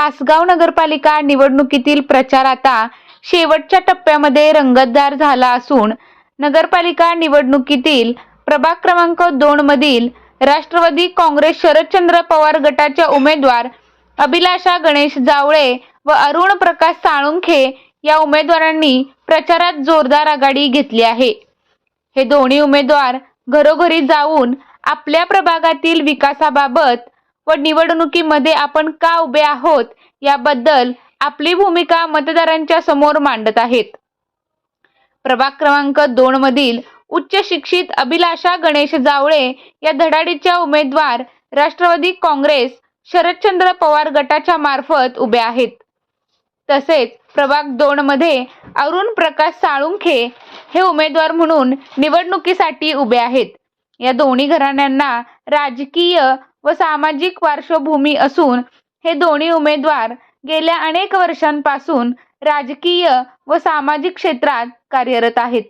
तासगाव नगरपालिका निवडणुकीतील प्रचार आता शेवटच्या टप्प्यामध्ये रंगतदार झाला असून नगरपालिका निवडणुकीतील प्रभाग क्रमांक दोन मधील राष्ट्रवादी काँग्रेस शरदचंद्र पवार गटाच्या उमेदवार अभिलाषा गणेश जावळे व अरुण प्रकाश साळुंखे या उमेदवारांनी प्रचारात जोरदार आघाडी घेतली आहे. हे दोन्ही उमेदवार घरोघरी जाऊन आपल्या प्रभागातील विकासाबाबत व निवडणुकीमध्ये आपण का उभे आहोत याबद्दल आपली भूमिका मतदारांच्या समोर मांडत आहेत. प्रभाग क्रमांक दोन मधील उच्च शिक्षित अभिलाषा गणेश जावळे या धडाडीच्या उमेदवार राष्ट्रवादी काँग्रेस शरदचंद्र पवार गटाच्या मार्फत उभे आहेत. तसेच प्रभाग दोन मध्ये अरुण प्रकाश साळुंखे हे उमेदवार म्हणून निवडणुकीसाठी उभे आहेत. या दोन्ही घराण्यांना राजकीय व सामाजिक पार्श्वभूमी असून हे दोन्ही उमेदवार गेल्या अनेक वर्षांपासून राजकीय व सामाजिक क्षेत्रात कार्यरत आहेत.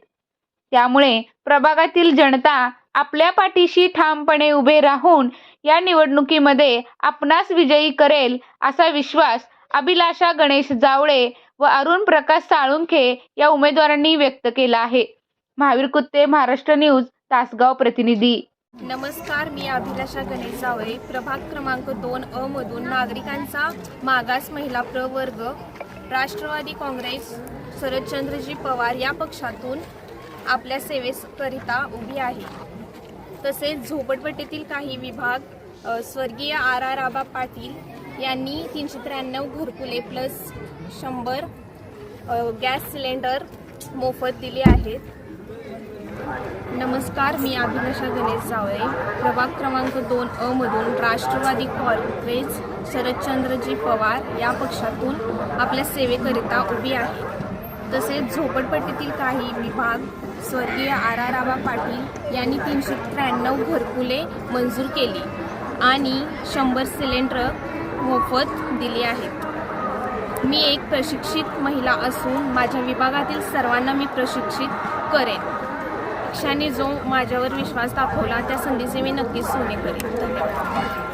त्यामुळे प्रभागातील जनता आपल्या पाठीशी ठामपणे उभे राहून या निवडणुकीमध्ये आपणास विजयी करेल असा विश्वास अभिलाषा गणेश जावळे व अरुण प्रकाश साळुंखे या उमेदवारांनी व्यक्त केला आहे. महावीर कुत्ते महाराष्ट्र न्यूज तासगाव प्रतिनिधी. नमस्कार मी अभिलाषा गणेश जावळे प्रभाग क्रमांक दोन अ मधून नागरिकांचा मागास महिला प्रवर्ग राष्ट्रवादी काँग्रेस शरदचंद्रजी पवार या पक्षातून आपल्या सेवेकरिता उभी आहे. तसेच झोपडपट्टीतील काही विभाग स्वर्गीय आर आर आबा पाटील यांनी तीनशे त्र्याण्णव घरकुले प्लस शंभर गॅस सिलेंडर मोफत दिले आहेत. नमस्कार मी अभिलाषा गणेश जावळे. प्रभाग क्रमांक दोन अ मधून राष्ट्रवादी काँग्रेस शरदचंद्रजी पवार या पक्षातून आपल्या सेवेकरिता उभी आहे. तसेच झोपडपट्टीतील काही विभाग स्वर्गीय आर आर आबा पाटील यांनी तीनशे त्र्याण्णव घरकुले मंजूर केली आणि शंभर सिलेंडर मोफत दिली आहेत. मी एक प्रशिक्षित महिला असून माझ्या विभागातील सर्वांना मी प्रशिक्षित करेन. पक्षाने जो माझ्यावर विश्वास दाखवला त्या संधीचे मी नक्कीच सोने करेन. धन्यवाद.